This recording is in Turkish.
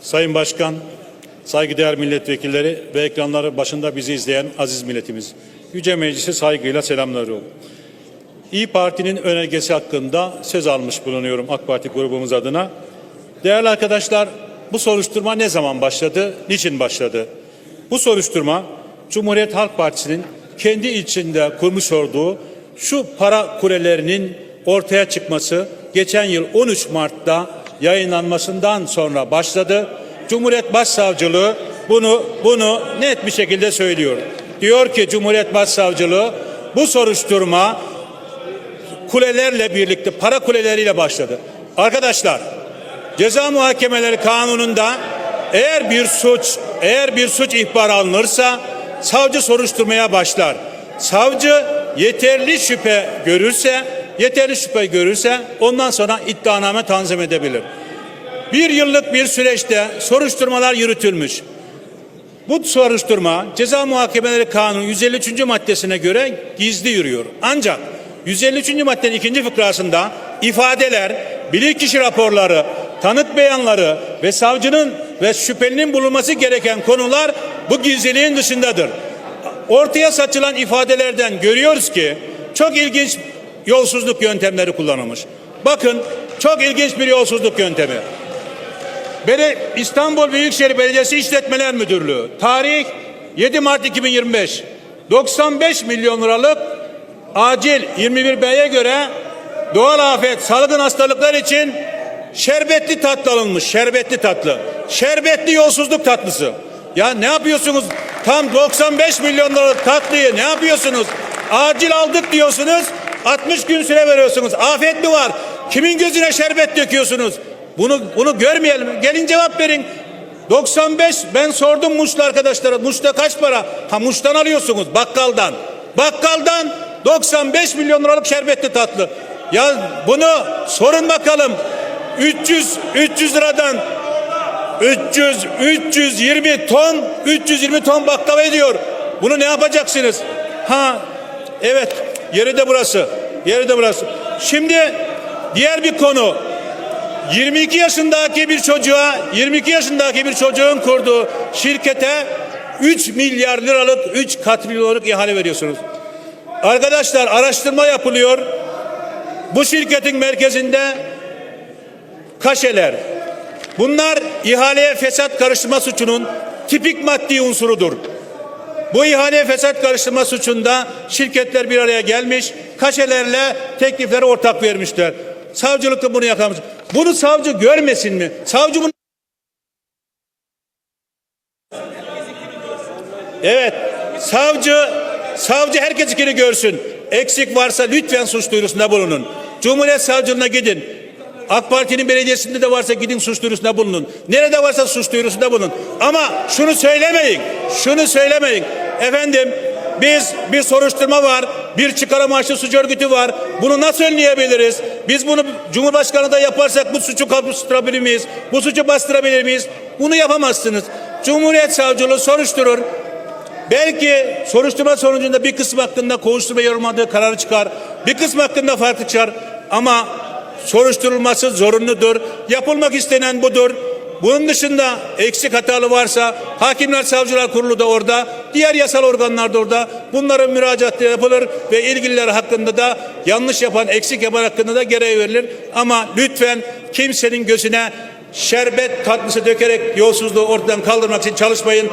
Sayın Başkan, saygıdeğer milletvekilleri ve ekranları başında bizi izleyen aziz milletimiz. Yüce Meclisi saygıyla selamlıyorum. İyi Parti'nin önergesi hakkında söz almış bulunuyorum AK Parti grubumuz adına. Değerli arkadaşlar, bu soruşturma ne zaman başladı, niçin başladı? Bu soruşturma Cumhuriyet Halk Partisi'nin kendi içinde kurmuş olduğu şu para kulelerinin ortaya çıkması geçen yıl 13 Mart'ta yayınlanmasından sonra başladı. Cumhuriyet Başsavcılığı bunu bunu net bir şekilde söylüyor. Diyor ki Cumhuriyet Başsavcılığı bu soruşturma kulelerle birlikte para kuleleriyle başladı. Arkadaşlar ceza muhakemeleri kanununda eğer bir suç eğer bir suç ihbar alınırsa savcı soruşturmaya başlar. Savcı yeterli şüphe görürse yeterli şüphe görürse ondan sonra iddianame tanzim edebilir. Bir yıllık bir süreçte soruşturmalar yürütülmüş. Bu soruşturma ceza muhakemeleri kanunu 153. maddesine göre gizli yürüyor. Ancak 153. maddenin ikinci fıkrasında ifadeler, bilirkişi raporları, tanık beyanları ve savcının ve şüphelinin bulunması gereken konular bu gizliliğin dışındadır. Ortaya saçılan ifadelerden görüyoruz ki çok ilginç yolsuzluk yöntemleri kullanılmış. Bakın çok ilginç bir yolsuzluk yöntemi. Bele İstanbul Büyükşehir Belediyesi İşletmeler Müdürlüğü. Tarih 7 Mart 2025 95 milyon liralık acil 21B'ye göre doğal afet salgın hastalıklar için şerbetli tatlı alınmış şerbetli tatlı. Şerbetli yolsuzluk tatlısı. Ya ne yapıyorsunuz? Tam 95 milyon liralık tatlıyı ne yapıyorsunuz? Acil aldık diyorsunuz 60 gün süre veriyorsunuz afet mi var kimin gözüne şerbet döküyorsunuz bunu bunu görmeyelim. Gelin cevap verin. 95 ben sordum Muş'ta arkadaşlara. Muş'ta kaç para? Ha Muş'tan alıyorsunuz bakkaldan. Bakkaldan 95 milyon liralık şerbetli tatlı. Ya bunu sorun bakalım. 300 300 liradan 300 320 ton 320 ton baklava ediyor. Bunu ne yapacaksınız? Ha evet yeri de burası. Yeri de burası. Şimdi diğer bir konu 22 yaşındaki bir çocuğa 22 yaşındaki bir çocuğun kurduğu şirkete 3 milyar liralık 3 katrilyonluk ihale veriyorsunuz. Arkadaşlar araştırma yapılıyor. Bu şirketin merkezinde kaşeler. Bunlar ihaleye fesat karıştırma suçunun tipik maddi unsurudur. Bu ihale fesat karıştırma suçunda şirketler bir araya gelmiş, kaşelerle teklifleri ortak vermişler. Savcılık da bunu yakalamış. Bunu savcı görmesin mi? Savcı bunu Evet. Savcı savcı herkesikini görsün. Eksik varsa lütfen suç duyurusunda bulunun. Cumhuriyet Savcılığına gidin. AK Parti'nin belediyesinde de varsa gidin suç duyurusunda bulunun. Nerede varsa suç duyurusunda bulunun. Ama şunu söylemeyin. Şunu söylemeyin. Efendim biz bir soruşturma var, bir çıkar amaçlı suç örgütü var. Bunu nasıl önleyebiliriz? Biz bunu Cumhurbaşkanı da yaparsak bu suçu bastırabilir miyiz? Bu suçu bastırabilir miyiz? Bunu yapamazsınız. Cumhuriyet Savcılığı soruşturur. Belki soruşturma sonucunda bir kısım hakkında kovuşturma yorulmadığı kararı çıkar. Bir kısım hakkında farklı çıkar. Ama soruşturulması zorunludur. Yapılmak istenen budur. Bunun dışında eksik hatalı varsa Hakimler Savcılar Kurulu da orada, diğer yasal organlar da orada. Bunların müracaatı yapılır ve ilgililer hakkında da yanlış yapan, eksik yapan hakkında da gereği verilir. Ama lütfen kimsenin gözüne şerbet tatlısı dökerek yolsuzluğu ortadan kaldırmak için çalışmayın.